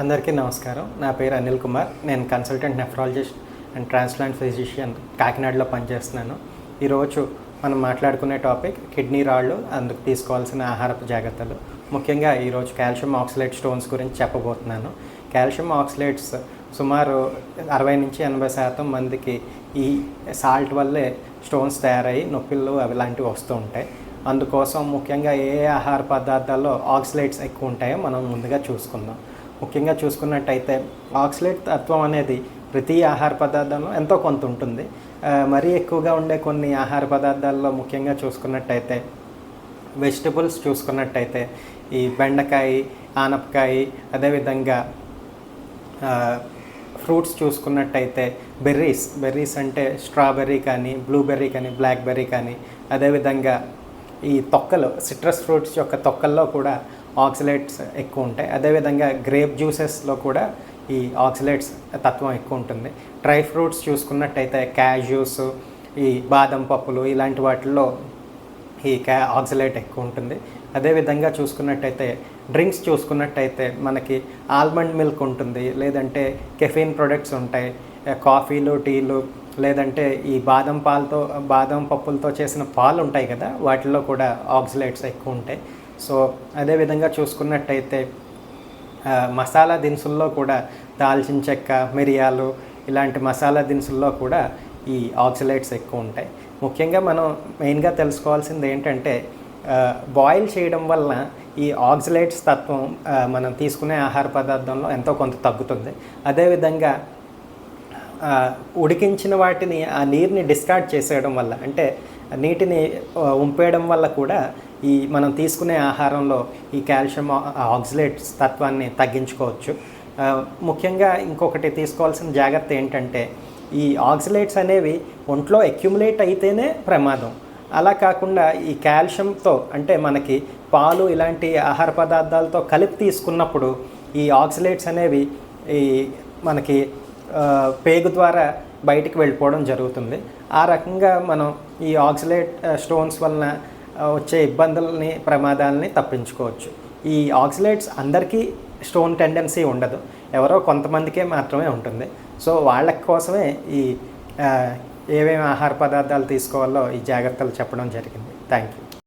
అందరికీ నమస్కారం. నా పేరు అనిల్ కుమార్. నేను consultant nephrologist and transplant physician కాకినాడలో పనిచేస్తున్నాను. ఈరోజు మనం మాట్లాడుకునే టాపిక్ కిడ్నీ రాళ్ళు అందుకు తీసుకోవాల్సిన ఆహారపు జాగ్రత్తలు. ముఖ్యంగా ఈరోజు కాల్షియం ఆక్సిలేట్ స్టోన్స్ గురించి చెప్పబోతున్నాను. కాల్షియం ఆక్సిలేట్స్ సుమారు అరవై నుంచి ఎనభై శాతం మందికి ఈ సాల్ట్ వల్లే స్టోన్స్ తయారయ్యి నొప్పిళ్ళు అవి లాంటివి వస్తూ ఉంటాయి. అందుకోసం ముఖ్యంగా ఏ ఏ ఆహార పదార్థాల్లో ఆక్సిలేట్స్ ఎక్కువ ఉంటాయో మనం ముందుగా చూసుకుందాం. ముఖ్యంగా చూసుకున్నట్టయితే ఆక్సిలేట్ తత్వం అనేది ప్రతి ఆహార పదార్థంలో ఎంతో కొంత ఉంటుంది. మరీ ఎక్కువగా ఉండే కొన్ని ఆహార పదార్థాల్లో ముఖ్యంగా చూసుకున్నట్టయితే వెజిటబుల్స్ చూసుకున్నట్టయితే ఈ బెండకాయ ఆనపకాయ అదేవిధంగా ఫ్రూట్స్ చూసుకున్నట్టయితే బెర్రీస్ బెర్రీస్ అంటే స్ట్రాబెర్రీ కానీ బ్లూబెర్రీ కానీ బ్లాక్బెర్రీ కానీ అదేవిధంగా ఈ తొక్కలు సిట్రస్ ఫ్రూట్స్ యొక్క తొక్కల్లో కూడా ఆక్సిలేట్స్ ఎక్కువ ఉంటాయి. అదేవిధంగా గ్రేప్ జ్యూసెస్లో కూడా ఈ ఆక్సిలేట్స్ తత్వం ఎక్కువ ఉంటుంది. డ్రై ఫ్రూట్స్ చూసుకున్నట్టయితే క్యాజ్యూస్ ఈ బాదం పప్పులు ఇలాంటి వాటిల్లో ఈ క్యా ఆక్సిలేట్ ఎక్కువ ఉంటుంది. అదేవిధంగా చూసుకున్నట్టయితే డ్రింక్స్ చూసుకున్నట్టయితే మనకి ఆల్మండ్ మిల్క్ ఉంటుంది. లేదంటే కెఫీన్ ప్రొడక్ట్స్ ఉంటాయి. కాఫీలు టీలు లేదంటే ఈ బాదం పాలతో బాదం పప్పులతో చేసిన పాలు ఉంటాయి కదా వాటిల్లో కూడా ఆక్సిలేట్స్ ఎక్కువ ఉంటాయి. సో అదేవిధంగా చూసుకున్నట్టయితే మసాలా దినుసుల్లో కూడా దాల్చిన చెక్క మిరియాలు ఇలాంటి మసాలా దినుసుల్లో కూడా ఈ ఆక్సిలైట్స్ ఎక్కువ ఉంటాయి. ముఖ్యంగా మనం మెయిన్గా తెలుసుకోవాల్సింది ఏంటంటే బాయిల్ చేయడం వల్ల ఈ ఆక్సిలైట్స్ తత్వం మనం తీసుకునే ఆహార పదార్థంలో ఎంతో కొంత తగ్గుతుంది. అదేవిధంగా ఉడికించిన వాటిని ఆ నీరుని డిస్కార్డ్ చేసేయడం వల్ల అంటే నీటిని ఉంపేయడం వల్ల కూడా ఈ మనం తీసుకునే ఆహారంలో ఈ కాల్షియం ఆక్సిలేట్స్ తత్వాన్ని తగ్గించుకోవచ్చు. ముఖ్యంగా ఇంకొకటి తీసుకోవాల్సిన జాగ్రత్త ఏంటంటే ఈ ఆక్సిలేట్స్ అనేవి ఒంట్లో అక్యుములేట్ అయితేనే ప్రమాదం. అలా కాకుండా ఈ కాల్షియంతో అంటే మనకి పాలు ఇలాంటి ఆహార పదార్థాలతో కలిపి తీసుకున్నప్పుడు ఈ ఆక్సిలేట్స్ అనేవి ఈ మనకి పేగు ద్వారా బయటికి వెళ్ళిపోవడం జరుగుతుంది. ఆ రకంగా మనం ఈ ఆక్సిలేట్ స్టోన్స్ వలన వచ్చే ఇబ్బందులని ప్రమాదాలని తప్పించుకోవచ్చు. ఈ ఆక్సిలేట్స్ అందరికీ స్టోన్ టెండెన్సీ ఉండదు. ఎవరో కొంతమందికే మాత్రమే ఉంటుంది. సో వాళ్ళ కోసమే ఈ ఏమేమి ఆహార పదార్థాలు తీసుకోవాలో ఈ జాగ్రత్తలు చెప్పడం జరిగింది. Thank you